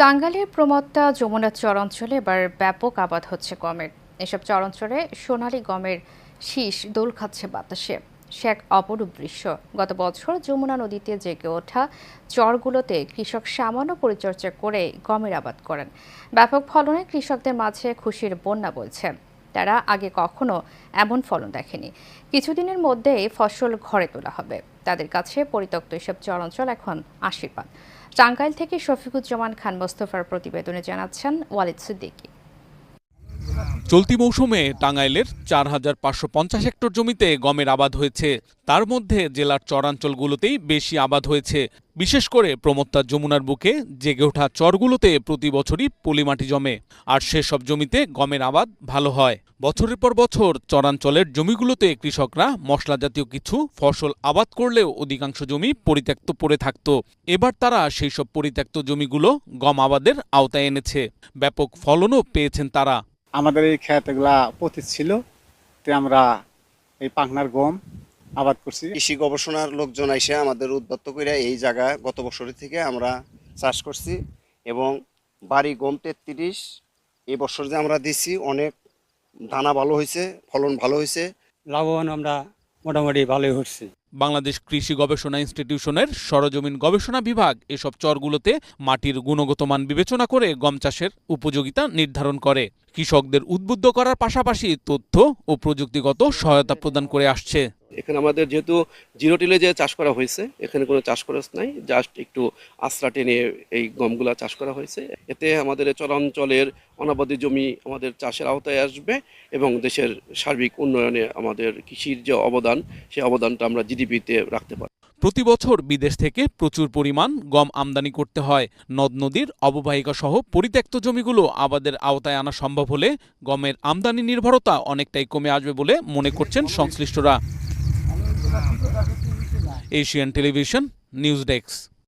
টাঙ্গাইলের প্রমত্তা যমুনা চরাঞ্চলে এবার ব্যাপক আবাদ হচ্ছে গমের। এসব চরাঞ্চলে সোনালি গমের শীষ দোল খাচ্ছে বাতাসে। সে এক অপরূপ দৃশ্য। গত বছর যমুনা নদীতে জেগে ওঠা চরগুলোতে কৃষক সামান্য পরিচর্যা করে গমের আবাদ করেন। ব্যাপক ফলনে কৃষকদের মাঝে খুশির বন্যা বলছে তারা আগে কখনো এমন ফলন দেখেনি। কিছুদিনের মধ্যেই ফসল ঘরে তোলা হবে। তাদের কাছে পরিত্যক্ত এসব চরাঞ্চল এখন আশীর্বাদ। টাঙ্গাইল থেকে শফিকুজ্জামান খান মোস্তফার প্রতিবেদনে জানাচ্ছেন ওয়ালিদ সিদ্দিকী। চলতি মৌসুমে টাঙ্গাইলের চার হাজার পাঁচশো পঞ্চাশ হেক্টর জমিতে গমের আবাদ হয়েছে। তার মধ্যে জেলার চরাঞ্চলগুলোতেই বেশি আবাদ হয়েছে। বিশেষ করে প্রমত্তা যমুনার বুকে জেগে ওঠা চরগুলোতে প্রতি বছরই পলিমাটি জমে, আর সেসব জমিতে গমের আবাদ ভালো হয়। বছরের পর বছর চরাঞ্চলের জমিগুলোতে কৃষকরা মশলা জাতীয় কিছু ফসল আবাদ করলেও অধিকাংশ জমি পরিত্যক্ত পড়ে থাকত। এবার তারা সেই সব পরিত্যক্ত জমিগুলো গম আবাদের আওতায় এনেছে। ব্যাপক ফলনও পেয়েছেন তারা। আমাদের এই ক্ষেতগুলা পতিত ছিল তো আমরা এই পাখনার গম আবাদ করছি। কৃষি গবেষণার লোকজন এসে আমাদের উদ্বত্ত করে এই জায়গায় গত বছরের থেকে আমরা চাষ করছি এবং বাড়ি গম তেত্রিশ এই বছর যে আমরা দিছি অনেক দানা ভালো হয়েছে ফলন ভালো হয়েছে। লাভবান আমরা মোটামুটি ভালোই হচ্ছি। বাংলাদেশ কৃষি গবেষণা ইনস্টিটিউশনের সরজমিন গবেষণা বিভাগ এসব চরগুলোতে মাটির গুণগত মান বিবেচনা করে গম চাষের উপযোগিতা নির্ধারণ করে। কৃষকদের উদ্বুদ্ধ করার পাশাপাশি তথ্য ও প্রযুক্তিগত সহায়তা প্রদান করে আসছে। এখানে আমাদের যেহেতু জিরো টিলে যে চাষ করা হয়েছে, এখানে কোনো চাষ খরচ নাই জাস্ট একটু আশ্রা টেনে এই গমগুলা চাষ করা হয়েছে। এতে আমাদের চরাঞ্চলের অনাবাদী জমি আমাদের চাষের আওতায় আসবে এবং দেশের সার্বিক উন্নয়নে আমাদের কৃষির যে অবদান, সেই অবদানটা আমরা জিডিপিতে রাখতে পারি প্রতি বছর বিদেশ থেকে প্রচুর পরিমাণ গম আমদানি করতে হয়। নদ নদীর অববাহিকা সহ পরিত্যক্ত জমিগুলো আবাদের আওতায় আনা সম্ভব হলে গমের আমদানি নির্ভরতা অনেকটাই কমে আসবে বলে মনে করছেন সংশ্লিষ্টরা। Asian television news desk